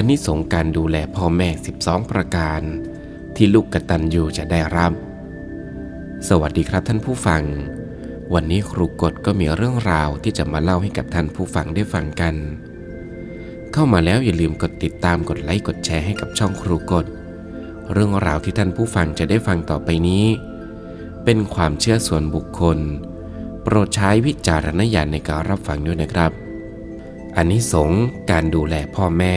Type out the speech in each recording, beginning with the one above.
อันนี้สงการดูแลพ่อแม่ 12 ประการ ที่ลูกกตัญญูจะได้รับ สวัสดีครับท่านผู้ฟัง วันนี้ครูกฎก็มีเรื่องราวที่จะมาเล่าให้กับท่านผู้ฟังได้ฟังกัน เข้ามาแล้วอย่าลืมกดติดตามกดไลค์กดแชร์ให้กับช่องครูกฎเรื่องราวที่ท่านผู้ฟังจะได้ฟังต่อไปนี้ เป็นความเชื่อส่วนบุคคล โปรดใช้วิจารณญาณในการรับฟังด้วยนะครับอันนี้สงการดูแลพ่อแม่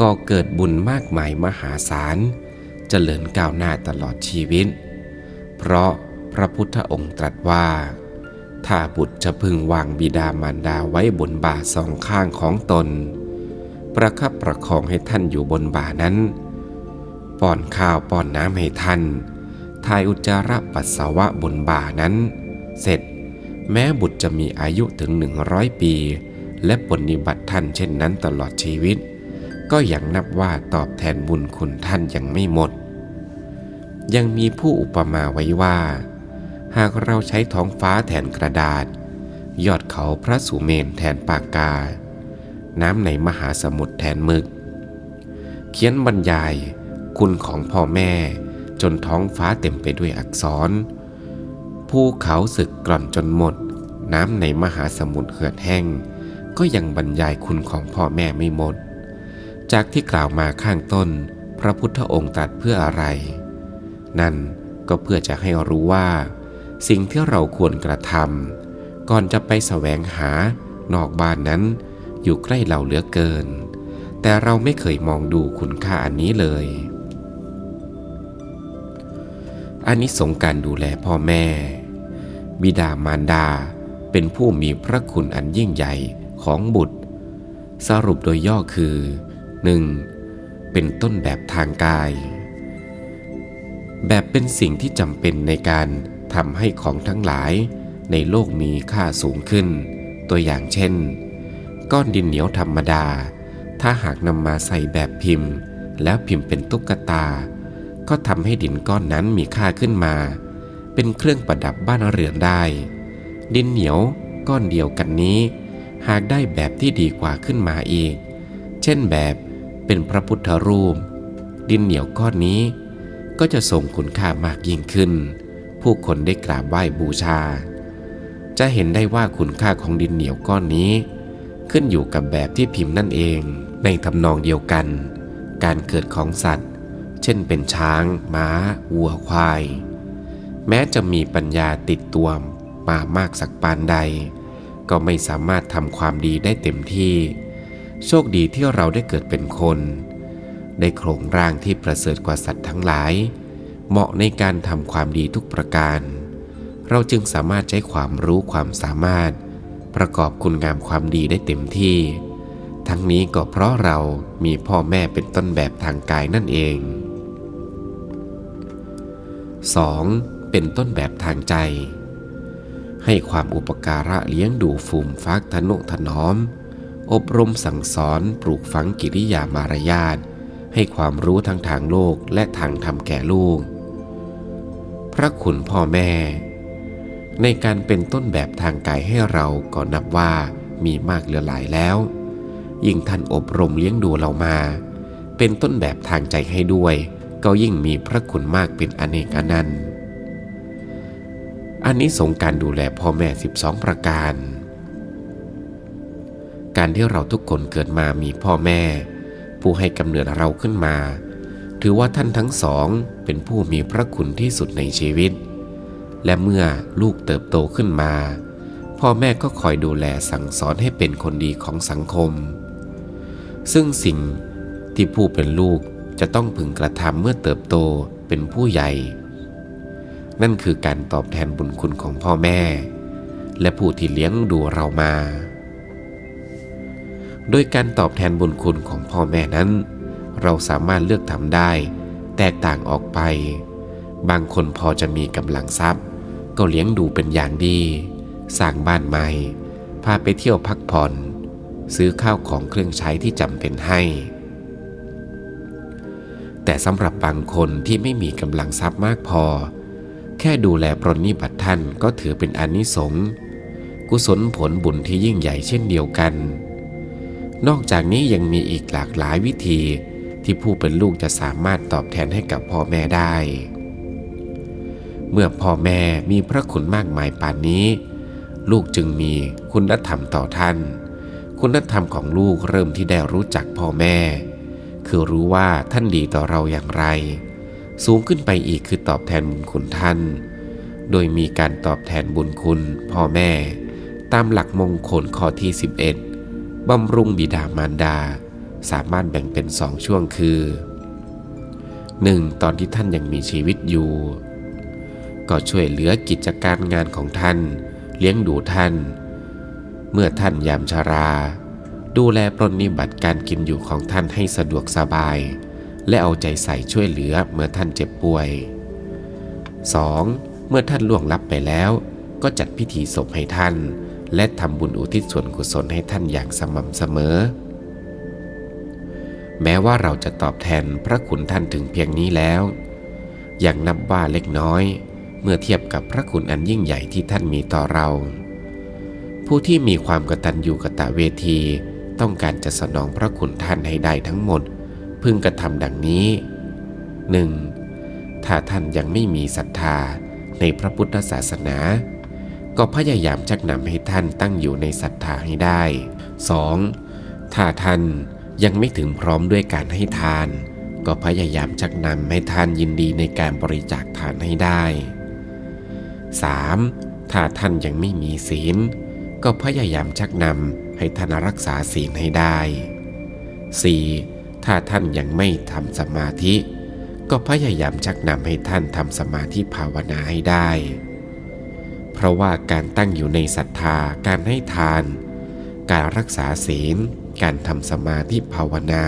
ก็เกิดบุญมากมายมหาศาลเจริญก้าวหน้าตลอดชีวิต เพราะพระพุทธองค์ตรัสว่า ถ้าบุตรจะพึงวางบิดามารดาไว้บนบ่าสองข้างของตน ประคับประคองให้ท่านอยู่บนบ่านั้น ป้อนข้าวป้อนน้ำให้ท่านทายอุจจาระปัสสาวะบนบ่านั้น เสร็จ แม้บุตรจะมีอายุถึงหนึ่งร้อยปี และปฏิบัติท่านเช่นนั้นตลอดชีวิต ก็ยังนับว่าตอบแทนบุญคุณท่านยังไม่หมด ยังมีผู้อุปมาไว้ว่า หากเราใช้ท้องฟ้าแทนกระดาษ ยอดเขาพระสุเมนแทนปากกา น้ำในมหาสมุทรแทนหมึก เขียนบรรยายคุณของพ่อแม่จนท้องฟ้าเต็มไปด้วยอักษร ภูเขาสึกกร่อนจนหมด น้ำในมหาสมุทรเหือดแห้ง ก็ยังบรรยายคุณของพ่อแม่ไม่หมด จากที่กล่าวมาข้างต้น พระพุทธองค์ตรัสเพื่ออะไร นั่นก็เพื่อจะให้รู้ว่า สิ่งที่เราควรกระทำก่อนจะไปแสวงหานอกบ้านนั้น อยู่ใกล้เราเหลือเกิน แต่เราไม่เคยมองดูคุณค่าอันนี้เลยอันนี้สงการดูแลพ่อแม่ บิดามารดาเป็นผู้มีพระคุณอันยิ่งใหญ่ของบุตร สรุปโดยย่อคือ 1. เป็นต้นแบบทางกาย แบบเป็นสิ่งที่จำเป็นในการทำให้ของทั้งหลายในโลกมีค่าสูงขึ้น ตัวอย่างเช่น ก้อนดินเหนียวธรรมดา ถ้าหากนำมาใส่แบบพิมพ์ แล้วพิมพ์เป็นตุ๊กตา ก็ทำให้ดินก้อนนั้นมีค่าขึ้นมา เป็นเครื่องประดับบ้านเรือนได้ ดินเหนียวก้อนเดียวกันนี้ หากได้แบบที่ดีกว่าขึ้นมาอีก เช่นแบบ เป็นพระพุทธรูป ดินเหนียวก้อนนี้ก็จะส่งคุณค่ามากยิ่งขึ้น ผู้คนได้กราบไหว้บูชา จะเห็นได้ว่าคุณค่าของดินเหนียวก้อนนี้ ขึ้นอยู่กับแบบที่พิมพ์นั่นเองในทำนองเดียวกัน การเกิดของสัตว์ เช่นเป็นช้าง ม้า วัวควาย แม้จะมีปัญญาติดตัวมามากสักปานใด ก็ไม่สามารถทำความดีได้เต็มที่ โชคดีที่เราได้เกิดเป็นคน ได้โครงร่างที่ประเสริฐกว่าสัตว์ทั้งหลาย เหมาะในการทำความดีทุกประการ เราจึงสามารถใช้ความรู้ความสามารถ ประกอบคุณงามความดีได้เต็มที่ ทั้งนี้ก็เพราะเรามีพ่อแม่เป็นต้นแบบทางกายนั่นเอง 2. เป็นต้นแบบทางใจ ให้ความอุปการะเลี้ยงดูฟูมฟักทนุถนอม อบรมสั่งสอนปลูกฝังกิริยามารยาทให้ความรู้ทั้งทางโลกและทางธรรมแก่ลูก พระคุณพ่อแม่ ในการเป็นต้นแบบทางกายให้เราก็นับว่ามีมากเหลือหลายแล้ว ยิ่งท่านอบรมเลี้ยงดูเรามา เป็นต้นแบบทางใจให้ด้วย ก็ยิ่งมีพระคุณมากเป็นอเนกอนันต์อันนี้สงการดูแลพ่อแม่ 12 ประการ การที่เราทุกคนเกิดมามีพ่อแม่ ผู้ให้กำเนิดเราขึ้นมา ถือว่าท่านทั้งสองเป็นผู้มีพระคุณที่สุดในชีวิต และเมื่อลูกเติบโตขึ้นมา พ่อแม่ก็คอยดูแลสั่งสอนให้เป็นคนดีของสังคม ซึ่งสิ่งที่ผู้เป็นลูกจะต้องพึงกระทำเมื่อเติบโตเป็นผู้ใหญ่ นั่นคือการตอบแทนบุญคุณของพ่อแม่ และผู้ที่เลี้ยงดูเรามา โดยการตอบแทนบุญคุณของพ่อแม่นั้น เราสามารถเลือกทำได้ แตกต่างออกไป บางคนพอจะมีกำลังทรัพย์ ก็เลี้ยงดูเป็นอย่างดี สร้างบ้านใหม่ พาไปเที่ยวพักผ่อน ซื้อข้าวของเครื่องใช้ที่จำเป็นให้ แต่สำหรับบางคนที่ไม่มีกำลังทรัพย์มากพอ แค่ดูแลปรนนิบัติท่านก็ถือเป็นอนิสงส์กุศลผลบุญที่ยิ่งใหญ่เช่นเดียวกัน นอกจากนี้ยังมีอีกหลากหลายวิธีที่ผู้เป็นลูกจะสามารถตอบแทนให้กับพ่อแม่ได้ เมื่อพ่อแม่มีพระคุณมากมายป่านนี้ ลูกจึงมีคุณธรรมต่อท่าน คุณธรรมของลูกเริ่มที่ได้รู้จักพ่อแม่ คือรู้ว่าท่านดีต่อเราอย่างไร สูงขึ้นไปอีกคือตอบแทนบุญคุณท่าน โดยมีการตอบแทนบุญคุณพ่อแม่ ตามหลักมงคลข้อที่ 11 บำรุงบิดามารดา สามารถแบ่งเป็นสองช่วงคือ 1. ตอนที่ท่านยังมีชีวิตอยู่ ก็ช่วยเหลือกิจการงานของท่าน เลี้ยงดูท่าน เมื่อท่านยามชรา ดูแลปรนนิบัติการกินอยู่ของท่านให้สะดวกสบาย และเอาใจใส่ช่วยเหลือเมื่อท่านเจ็บป่วย 2. เมื่อท่านล่วงลับไปแล้ว ก็จัดพิธีศพให้ท่าน และทำบุญอุทิศส่วนกุศลให้ท่านอย่างสม่ำเสมอ แม้ว่าเราจะตอบแทนพระคุณท่านถึงเพียงนี้แล้ว ยังนับว่าเล็กน้อย เมื่อเทียบกับพระคุณอันยิ่งใหญ่ที่ท่านมีต่อเรา ผู้ที่มีความกตัญญูกตะเวที ต้องการจะสนองพระคุณท่านให้ได้ทั้งหมด พึงกระทำดังนี้ 1. ถ้าท่านยังไม่มีศรัทธาในพระพุทธศาสนา ก็พยายามชักนำให้ท่านตั้งอยู่ในศรัทธาให้ได้ 2. ถ้าท่านยังไม่ถึงพร้อมด้วยการให้ทาน ก็พยายามชักนำให้ท่านยินดีในการบริจาคทานให้ได้ 3. ถ้าท่านยังไม่มีศีล ก็พยายามชักนำให้ท่านรักษาศีลให้ได้ 4. ถ้าท่านยังไม่ทำสมาธิ ก็พยายามชักนำให้ท่านทำสมาธิภาวนาให้ได้ เพราะว่าการตั้งอยู่ในศรัทธาการให้ทาน การรักษาศีล การทำสมาธิภาวนา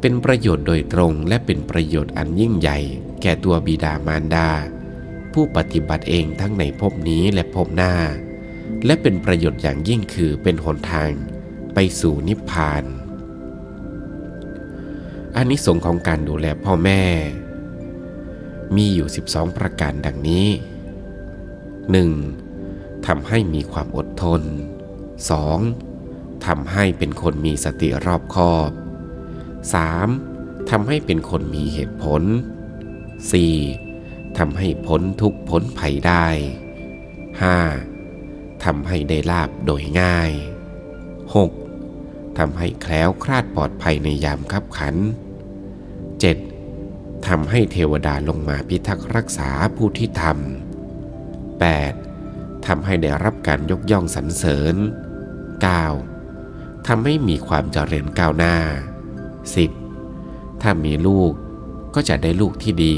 เป็นประโยชน์โดยตรงและเป็นประโยชน์อันยิ่งใหญ่ แก่ตัวบิดามารดา ผู้ปฏิบัติเองทั้งในภพนี้และภพหน้า และเป็นประโยชน์อย่างยิ่งคือเป็นหนทาง ไปสู่นิพพานอานิสงส์ของการดูแลพ่อแม่ มีอยู่ 12 ประการดังนี้ 1. ทำให้มีความอดทน 2. ทำให้เป็นคนมีสติรอบคอบ 3. ทำให้เป็นคนมีเหตุผล 4. ทำให้พ้นทุกพ้นภัยได้ 5. ทำให้ได้ลาบโดยง่าย 6. ทำให้แคล้วคลาดปลอดภัยในยามคับขัน 7. ทำให้เทวดาลงมาพิทักษ์รักษาผู้ที่ทำ 8. ทำให้ได้รับการยกย่องสรรเสริญ 9. ทำให้มีความเจริญก้าวหน้า 10. ถ้ามีลูกก็จะได้ลูกที่ดี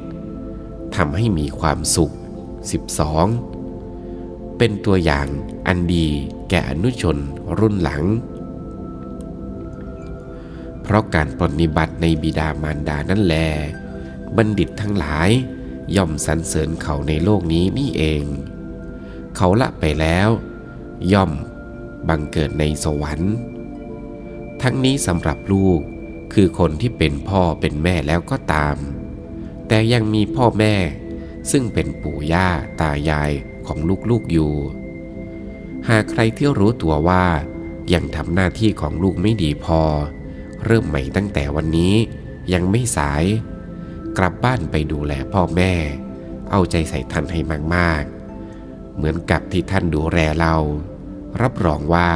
11. ทำให้มีความสุข 12. เป็นตัวอย่างอันดีแก่อนุชนรุ่นหลัง เพราะการปฏิบัติในบิดามารดานั่นแล บัณฑิตทั้งหลาย ย่อมสรรเสริญเขาในโลกนี้นี่เอง เขาละไปแล้ว ย่อมบังเกิดในสวรรค์ ทั้งนี้สำหรับลูกคือคนที่เป็นพ่อเป็นแม่แล้วก็ตาม แต่ยังมีพ่อแม่ซึ่งเป็นปู่ย่าตายายของลูกๆอยู่ หากใครที่รู้ตัวว่ายังทำหน้าที่ของลูกไม่ดีพอ เริ่มใหม่ตั้งแต่วันนี้ยังไม่สาย กลับบ้านไปดูแลพ่อแม่ เอาใจใส่ท่านให้มาก ๆ เหมือนกับที่ท่านดูแลเรา รับรองว่า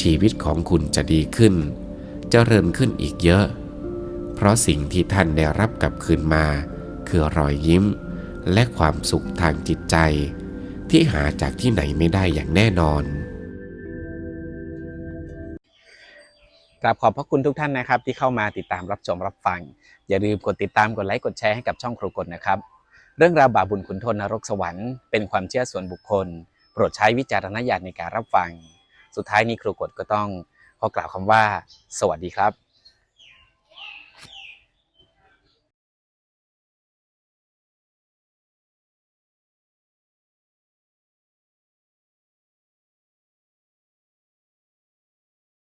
ชีวิตของคุณจะดีขึ้นจเจริญขึ้นอีกเยอะ เพราะสิ่งที่ท่านได้รับกลับคืนมา คือรอยยิ้ม และความสุขทางจิตใจ ที่หาจากที่ไหนไม่ได้อย่างแน่นอน กราบขอบพระคุณทุกท่านนะครับ ที่เข้ามาติดตามรับชมรับฟัง อย่าลืมกดติดตามกดไลค์กดแชร์ให้กับช่องครูกฎนะครับ เรื่องราวบาปบุญขุนทนนรกสวรรค์เป็นความเชื่อส่วนบุคคล โปรดใช้วิจารณญาณในการรับฟัง สุดท้ายนี้ครูกฎก็ต้องขอกล่าวคำว่า สวัสดีครับ